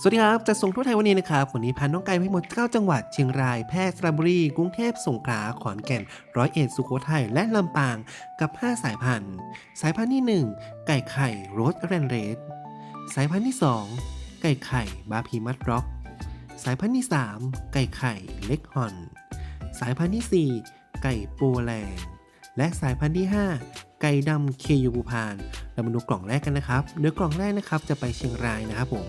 สวัสดีครับจะส่งทั่วไทยวันนี้นะครับ วันนี้พาน้องไก่ไปหมด 9 จังหวัด เชียงราย แพร่ สระบุรี กรุงเทพ สงขลา ขอนแก่น ร้อยเอ็ด สุโขทัย และลำปาง กับ 5 สายพันธุ์ สายพันธุ์ที่ 1 ไก่ไข่โรสแรนเรดสายพันธุ์ที่ 2 ไก่ไข่ บาพีมัดร็อก สายพันธุ์ที่ 3 ไก่ไข่ เล็กฮอน สายพันธุ์ที่ 4 ไก่โปแลนด์ และสายพันธุ์ที่ 5 ไก่ดำเคยูบูพาน เรามาดูกล่องแรกกันนะครับโดยกล่องแรกนะครับจะไปเชียงรายนะครับผม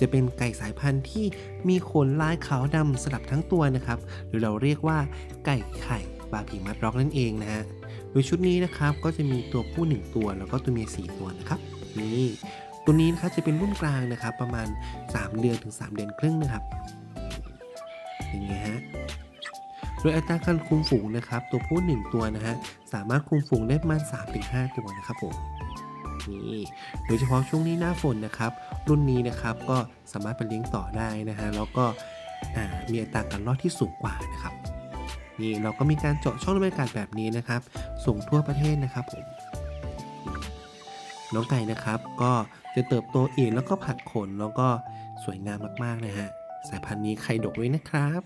จะเป็นไก่สายพันธุ์ที่มีขนลายขาวดำสลับทั้งตัวนะครับ หรือเราเรียกว่าไก่ไข่บาพีมัดร็อกนั่นเองนะฮะ โดยชุดนี้นะครับก็จะมีตัวผู้ 1 ตัวแล้วก็ตัวเมีย4ตัวนะครับนี่ตัวนี้นะครับจะเป็นรุ่นกลางนะครับประมาณ 3 เดือนถึง 3 เดือนครึ่งนะครับเป็นไงฮะ โดยอัตราการคุมฝูงนะครับ ตัวผู้ 1 ตัวนะฮะสามารถคุมฝูงได้ประมาณ3-5 ตัวนะครับผมนี่โดยเฉพาะช่วงนี้หน้าฝนนะครับ รุ่นนี้นะครับก็สามารถไปเลี้ยงต่อได้นะฮะแล้วก็มีอัตราการรอดที่สูงกว่านะครับนี่เราก็มีการเจาะช่องระบายอากาศแบบนี้นะครับ ส่งทั่วประเทศนะครับผมน้องไก่นะครับก็จะเติบโตเองแล้วก็ผัดขนแล้วก็สวยงามมากๆนะฮะสายพันธุ์นี้ไข่ดกด้วยนะครับ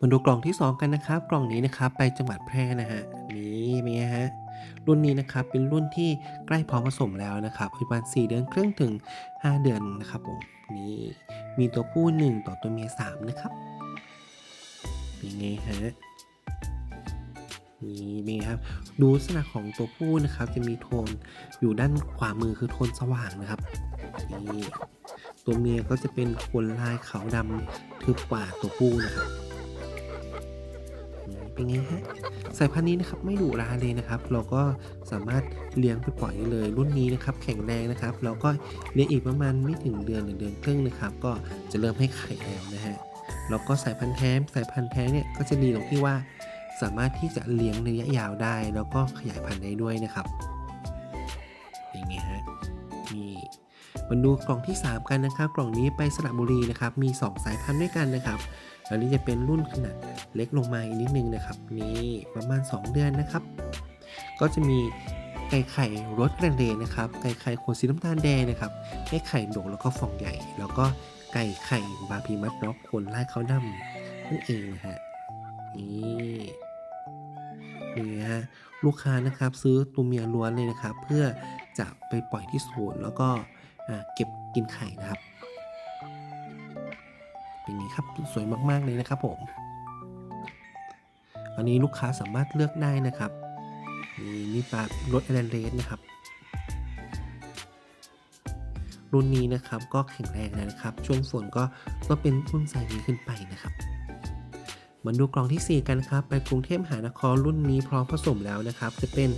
มาดูกล่องที่ 2 กันนะครับ กล่องนี้นะครับไปจังหวัดแพร่นะฮะนี่เป็นไงฮะรุ่นนี้นะครับเป็นรุ่นที่ใกล้พร้อมผสมแล้วนะครับประมาณ4เดือนครึ่งถึง 5 เดือนนะครับผมนี่มีตัวผู้ 1 ต่อตัวเมีย3นะครับเป็นไงฮะนี่เป็นไงครับ ดูลักษณะของตัวผู้นะครับจะมีโทนอยู่ด้านขวามือคือโทนสว่างนะครับนี่ตัวเมียก็จะเป็นขนลายขาวดำทึบกว่าตัวผู้นะครับ เป็นไงฮะสายพันธุ์นี้นะครับไม่ดุร้ายเลยนะครับ เราก็สามารถเลี้ยงไปปล่อยได้เลย รุ่นนี้นะครับแข็งแรงนะครับเราก็เลี้ยงอีกประมาณไม่ถึงเดือนหรือเดือนครึ่งนะครับ ก็จะเริ่มให้ไข่แล้วนะฮะแล้วก็สายพันธุ์แท้สายพันธุ์แท้เนี่ยก็จะดีตรงที่ว่า สามารถที่จะเลี้ยงระยะยาวได้ แล้วก็ขยายพันธุ์ได้ด้วยนะครับอย่างเงี้ยฮะนี่ มาดูกล่องที่ 3 กันนะครับ กล่องนี้ไปสระบุรีนะครับ มี 2 สายพันธุ์ด้วยกันนะครับ อันนี้จะเป็นรุ่นขนาดเล็กลงมาอีกนิดนึงนะครับ นี่ประมาณ 2 เดือนนะครับ ก็จะมีไก่ไข่รสแรงเดนะครับ ไก่ไข่ขนสีน้ำตาลแดงนะครับ ไก่ไข่ดกแล้วก็ฟองใหญ่ แล้วก็ไก่ไข่บาพีมัดร็อกขนลายขาวดำนั่นเองนะฮะ นี่นี่ฮะลูกค้านะครับซื้อตัวเมียล้วนเลยนะครับ เพื่อจะไปปล่อยที่ศูนย์แล้วก็ เก็บกินไข่นะครับ เป็นไงครับสวยมากๆเลยนะครับผมอันนี้ลูกค้าสามารถเลือกได้นะครับนี่นี่ปลารถแอลนเรสนะครับ รุ่นนี้นะครับก็แข็งแรงนะครับ ช่วงฝนก็ต้องเป็นรุ่นไซส์นี้ขึ้นไปนะครับมาดูกล่องที่ 4 กันครับ ไปกรุงเทพมหานครรุ่นนี้พร้อมผสมแล้วนะครับ จะเป็น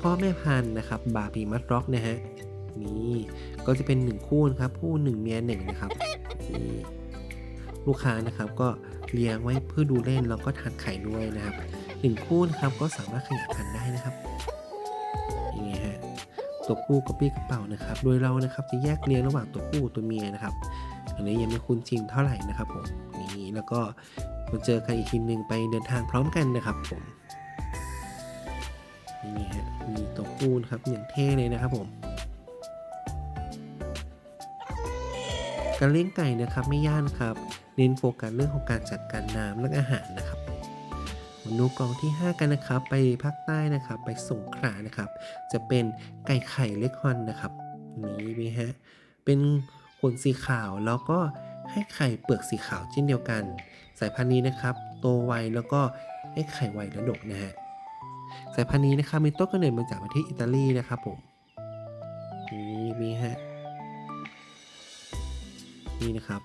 พ่อแม่พันธุ์นะครับ บาพีมัดร็อกนะฮะ นี่ก็จะเป็น 1 คู่นะครับ คู่1เมีย1นะครับนี่ลูกค้านะครับก็เลี้ยงไว้เพื่อดูเล่นแล้วก็ทานไข่ด้วยนะครับหนึ่งคู่นะครับก็สามารถขยายพันธุ์ได้นะครับอย่างเงี้ยฮะตัวผู้กับปี้กระเป๋านะครับ โดยเรานะครับจะแยกเลี้ยงระหว่างตัวผู้ตัวเมียนะครับอันนี้ยังไม่คุ้นจริงเท่าไหร่นะครับผมนี่แล้วก็มาเจอกันอีกทีหนึ่งไปเดินทางพร้อมกันนะครับผมนี่ฮะมีตัวผู้นะครับอย่างเท่เลยนะครับผม การเลี้ยงไก่นะครับไม่ยากครับเน้นโฟกัสเรื่องของการจัดการน้ำและอาหารนะครับมาดูกล่องที่ 5 กันนะครับ ไปภาคใต้นะครับ ไปสงขลานะครับ จะเป็นไก่ไข่เล็กฮอนนะครับนี่ไหมฮะเป็นขนสีขาวแล้วก็ให้ไข่เปลือกสีขาวเช่นเดียวกัน สายพันธุ์นี้นะครับโตไวแล้วก็ให้ไข่ไวและดกนะฮะสายพันธุ์นี้นะครับมีต้นกำเนิดมาจากประเทศอิตาลีนะครับผมนี่มีฮะ นี่นะครับ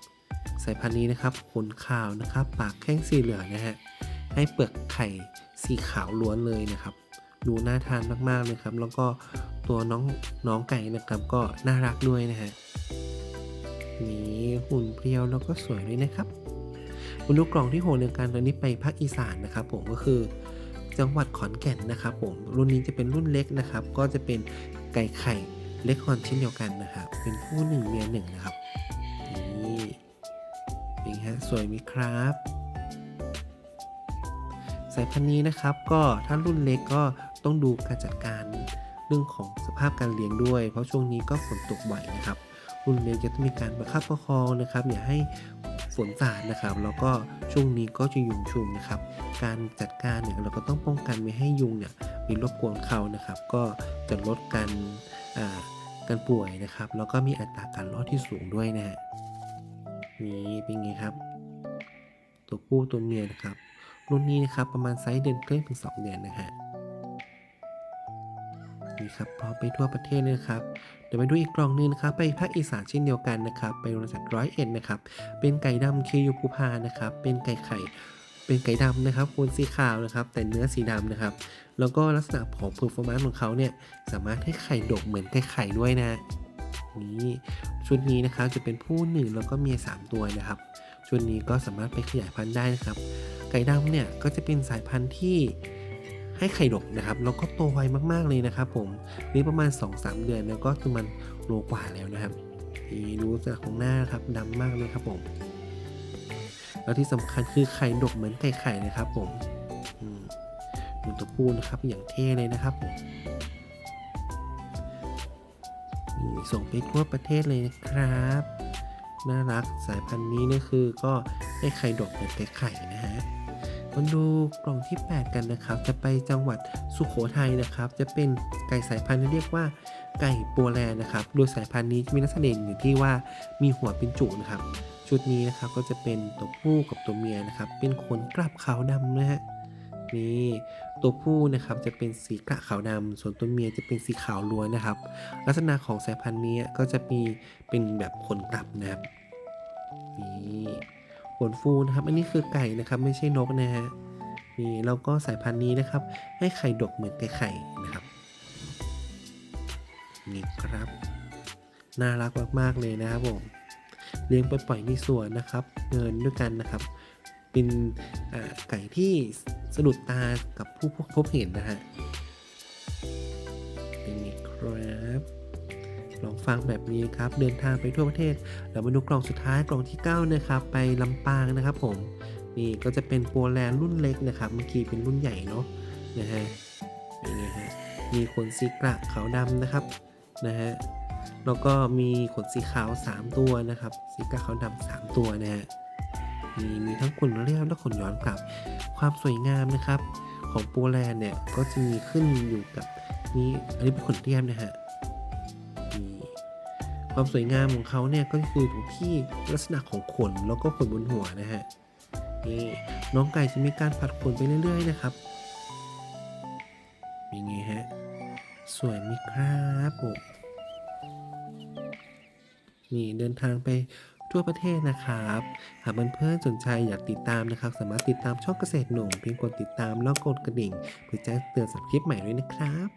สายพันธุ์นี้นะครับขนขาวนะครับ ปากแข้งสีเหลืองนะฮะให้เปลือกไข่สีขาวล้วนเลยนะครับ ดูน่าทานมากๆเลยครับ แล้วก็ตัวน้องน้องไก่นะครับก็น่ารักด้วยนะฮะนี่หุ่นเพรียวแล้วก็สวยด้วยนะครับมาดูกล่องที่โหเรื่องการตัวนี้ไปภาคอีสานนะครับ ผมก็คือจังหวัดขอนแก่นนะครับ ผมรุ่นนี้จะเป็นรุ่นเล็กนะครับ ก็จะเป็นไก่ไข่เล็กฮอนเช่นเดียวกันนะครับ เป็นผู้หนึ่งเมียหนึ่งนะครับ เป็นไงฮะสวยไหมครับ สายพันธุ์นี้นะครับก็ถ้ารุ่นเล็กก็ต้องดูการจัดการเรื่องของสภาพการเลี้ยงด้วย เพราะช่วงนี้ก็ฝนตกบ่อยนะครับ รุ่นเล็กจะต้องมีการประคับประคองนะครับอย่าให้ฝนสาดนะครับ แล้วก็ช่วงนี้ก็จะยุงชุมนะครับ การจัดการเนี่ยเราก็ต้องป้องกันไม่ให้ยุงเนี่ยมีรบกวนเขานะครับ ก็จะลดการการป่วยนะครับ แล้วก็มีอัตราการรอดที่สูงด้วยนะฮะ นี่เป็นไงครับ ตัวผู้ตัวเมียนะครับรุ่นนี้นะครับประมาณไซส์เดือนครึ่งถึง 2 เดือนนะฮะนี่ครับพร้อมไปทั่วประเทศเลยครับเดี๋ยวไปดูอีกกล่องนึงนะครับ ไปภาคอีสานเช่นเดียวกันนะครับ ไปบริษัทร้อยเอ็ดนะครับ เป็นไก่ดำเคยูภูพานะครับ เป็นไก่ไข่ เป็นไก่ดำนะครับบนสีขาวนะครับ แต่เนื้อสีดำนะครับ แล้วก็ลักษณะของเพอร์ฟอร์มนซ์ของเขาเนี่ยสามารถให้ไข่ดกเหมือนไก่ไข่ด้วยนะ นี่ชุดนี้นะครับจะเป็นผู้หนึ่งแล้วก็เมียสามตัวนะครับ ชุดนี้ก็สามารถไปขยายพันธุ์ได้นะครับ ไก่ดำเนี่ยก็จะเป็นสายพันธุ์ที่ให้ไข่ดกนะครับแล้วก็โตไวมากๆเลยนะครับ ผมนี่ประมาณ 2-3 เดือนแล้วก็คือมันโลกว่าแล้วนะครับนี่ดูจากของหน้าครับดำมากเลยครับผม แล้วที่สำคัญคือไข่ดกเหมือนไก่ไข่นะครับผมดูตัวผู้นะครับอย่างเท่เลยนะครับผม ส่งไปทั่วประเทศเลยนะครับ น่ารักสายพันธุ์นี้นี่คือก็ให้ไข่ดกเหมือนไก่ไข่นะฮะมาดูกล่องที่ 8 กันนะครับ จะไปจังหวัดสุโขทัยนะครับ จะเป็นไก่สายพันธุ์ที่เรียกว่าไก่โปแลนนะครับ โดยสายพันธุ์นี้มีลักษณะเด่นอยู่ที่ว่ามีหัวเป็นจุกนะครับ ชุดนี้นะครับก็จะเป็นตัวผู้กับตัวเมียนะครับ เป็นขนกลับขาวดำนะฮะ นี่ตัวผู้นะครับจะเป็นสีกระขาวดำส่วนตัวเมียจะเป็นสีขาวล้วนนะครับ ลักษณะของสายพันธุ์นี้ก็จะมีเป็นแบบขนกลับนะครับนี่ขนฟูนะครับ อันนี้คือไก่นะครับไม่ใช่นกนะฮะนี่แล้วก็สายพันธุ์นี้นะครับ ให้ไข่ดกเหมือนไก่ไข่นะครับนี่ครับน่ารักมากๆเลยนะครับผมเลี้ยงไปปล่อยในสวนนะครับเดินด้วยกันนะครับ เป็นไก่ที่สะดุดตากับผู้พบเห็นนะฮะ เป็นไงครับ ลองฟังแบบนี้ครับ เดินทางไปทั่วประเทศเรามาดูกล่องสุดท้ายกล่องที่ 9 นะครับ ไปลำปางนะครับผม นี่ก็จะเป็นโปแลนด์รุ่นเล็กนะครับ เมื่อกี้เป็นรุ่นใหญ่เนาะ นะฮะ เป็นไงฮะ มีขนสีกระขาวดำนะครับ นะฮะ แล้วก็มีขนสีขาว 3 ตัวนะครับ สีกาขาวดำ3ตัวนะฮะ มีมีทั้งขนเรียบและขนย้อนกลับ ความสวยงามนะครับ ของโปแลนด์เนี่ยก็จะมีขึ้นอยู่กับนี่อันนี้เป็นขนเรียบนะฮะความสวยงามของเขาเนี่ยก็คือตรงที่ลักษณะของขนแล้วก็ขนบนหัวนะฮะนี่น้องไก่จะมีการผัดขนไปเรื่อย ๆ นะครับเป็นไงฮะสวยไหมครับผมนี่เดินทางไป ทั่วประเทศนะครับ หากเพื่อนๆสนใจอยากติดตามนะครับ สามารถติดตามช่องเกษตรหนุ่มเพียงกดติดตามแล้วกดกระดิ่ง เพื่อแจ้งเตือนสำหรับคลิปใหม่ด้วยนะครับ